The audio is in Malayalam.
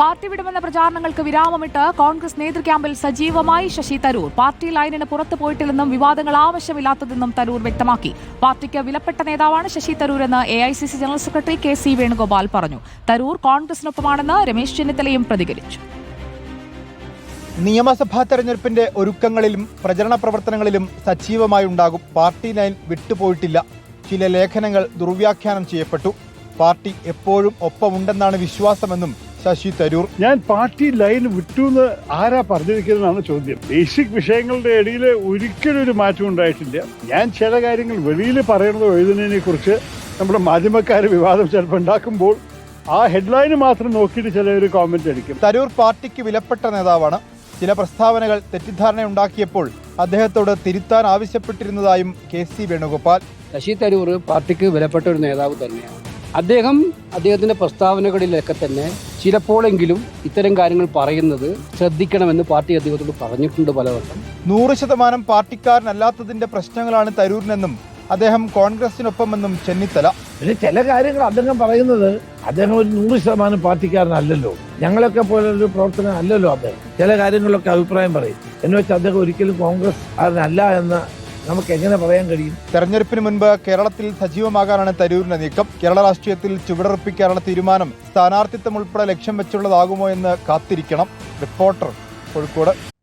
പാർട്ടി വിടുമെന്ന പ്രചാരണങ്ങൾക്ക് വിരാമമിട്ട് കോൺഗ്രസ് നേതൃക്യാമ്പിൽ സജീവമായി ശശി തരൂർ. പാർട്ടി ലൈനിന് പുറത്തു പോയിട്ടില്ലെന്നും വിവാദങ്ങൾ ആവശ്യമില്ലാത്തതെന്നും തരൂർ വ്യക്തമാക്കി. പാർട്ടിക്ക് വിലപ്പെട്ട നേതാവാണ് ശശി തരൂർ എന്ന് A general secretary K C Venugopal പറഞ്ഞു. തരൂർ കോൺഗ്രസിനൊപ്പമാണെന്ന് രമേശ് ചെന്നിത്തലയും പ്രതികരിച്ചു. നിയമസഭാ തെരഞ്ഞെടുപ്പിന്റെ ഒരുക്കങ്ങളിലും പ്രചരണ പ്രവർത്തനങ്ങളിലും സജീവമായി ഉണ്ടാകും. പാർട്ടി ലൈൻ വിട്ടുപോയിട്ടില്ല. ചില ലേഖനങ്ങൾ ദുർവ്യാഖ്യാനം ചെയ്യപ്പെട്ടു. പാർട്ടി എപ്പോഴും ഒപ്പമുണ്ടെന്നാണ് വിശ്വാസമെന്നും ശശി തരൂർ. ഞാൻ പാർട്ടി ലൈൻ വിട്ടു എന്ന് ആരാ പറഞ്ഞിരിക്കുന്നതാണ് ചോദ്യം. ബേസിക് വിഷയങ്ങളുടെ ഇടയിൽ ഒരിക്കലും ഒരു മാറ്റം ഉണ്ടായിട്ടില്ല. ഞാൻ ചില കാര്യങ്ങൾ വെളിയിൽ പറയുന്നത് എഴുതുന്നതിനെ കുറിച്ച് നമ്മുടെ മാധ്യമക്കാർ വിവാദം ചിലപ്പോൾ ഉണ്ടാക്കുമ്പോൾ ആ ഹെഡ്ലൈന് മാത്രം നോക്കിയിട്ട് ചിലർ കോമെന്റ് അടിക്കും. തരൂർ പാർട്ടിക്ക് വിലപ്പെട്ട നേതാവാണ്. ചില പ്രസ്താവനകൾ തെറ്റിദ്ധാരണയുണ്ടാക്കിയപ്പോൾ അദ്ദേഹത്തോട് തിരുത്താൻ ആവശ്യപ്പെട്ടിരുന്നതായും കെ സി വേണുഗോപാൽ. ശശി തരൂർ പാർട്ടിക്ക് വിലപ്പെട്ട ഒരു നേതാവ് തന്നെയാണ്. അദ്ദേഹം അദ്ദേഹത്തിന്റെ പ്രസ്താവനകളിലൊക്കെ തന്നെ ചിലപ്പോഴെങ്കിലും ഇത്തരം കാര്യങ്ങൾ പറയുന്നത് ശ്രദ്ധിക്കണമെന്ന് പാർട്ടി അദ്ദേഹത്തോട് പറഞ്ഞിട്ടുണ്ട് പലവട്ടം നൂറ് ശതമാനം പാർട്ടിക്കാരനല്ലാത്തതിന്റെ പ്രശ്നങ്ങളാണ് തരൂരിനെന്നും അദ്ദേഹം കോൺഗ്രസിനൊപ്പമെന്നും ചെന്നിത്തല. പിന്നെ ചില കാര്യങ്ങൾ അദ്ദേഹം പറയുന്നത് അദ്ദേഹം ഒരു നൂറ് ശതമാനം പാർട്ടിക്കാരനല്ലല്ലോ. ഞങ്ങളൊക്കെ പോലെ ഒരു പ്രവർത്തനം അല്ലല്ലോ അദ്ദേഹം. ചില കാര്യങ്ങളിലൊക്കെ അഭിപ്രായം പറയും. എന്ന് വെച്ചാൽ അദ്ദേഹം ഒരിക്കലും കോൺഗ്രസ് അല്ല എന്ന് നമുക്ക് എങ്ങനെ പറയാൻ കഴിയും? തെരഞ്ഞെടുപ്പിന് മുൻപ് കേരളത്തിൽ സജീവമാകാനാണ് തരൂരിന്റെ നീക്കം. കേരള രാഷ്ട്രീയത്തിൽ ചുവടുറപ്പിക്കാനുള്ള തീരുമാനം സ്ഥാനാർത്ഥിത്വം ഉൾപ്പെടെ ലക്ഷ്യം വെച്ചുള്ളതാകുമോ എന്ന് കാത്തിരിക്കണം. റിപ്പോർട്ടർ കോഴിക്കോട്.